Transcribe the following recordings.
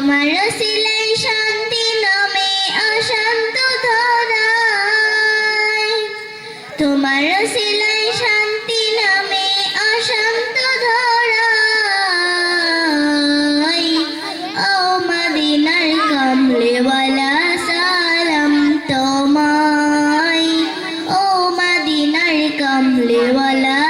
তোমার সিলাই শান্তি নামে অশান্ত ধরায়। তোমার সিলাই শান্তি নামে অশান্ত ধরায়। ও মদিনার কমলেওয়ালা, সালাম তোমায়। ও মদিনার কমলেওয়ালা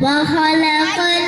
وخلق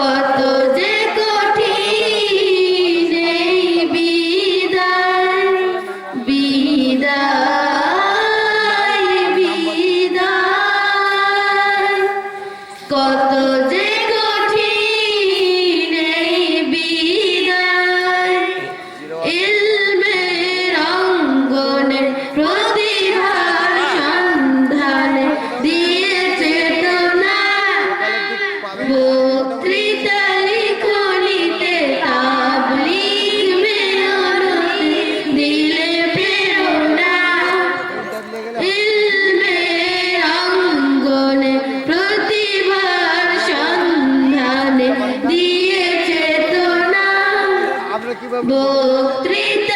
Squad. Бог три.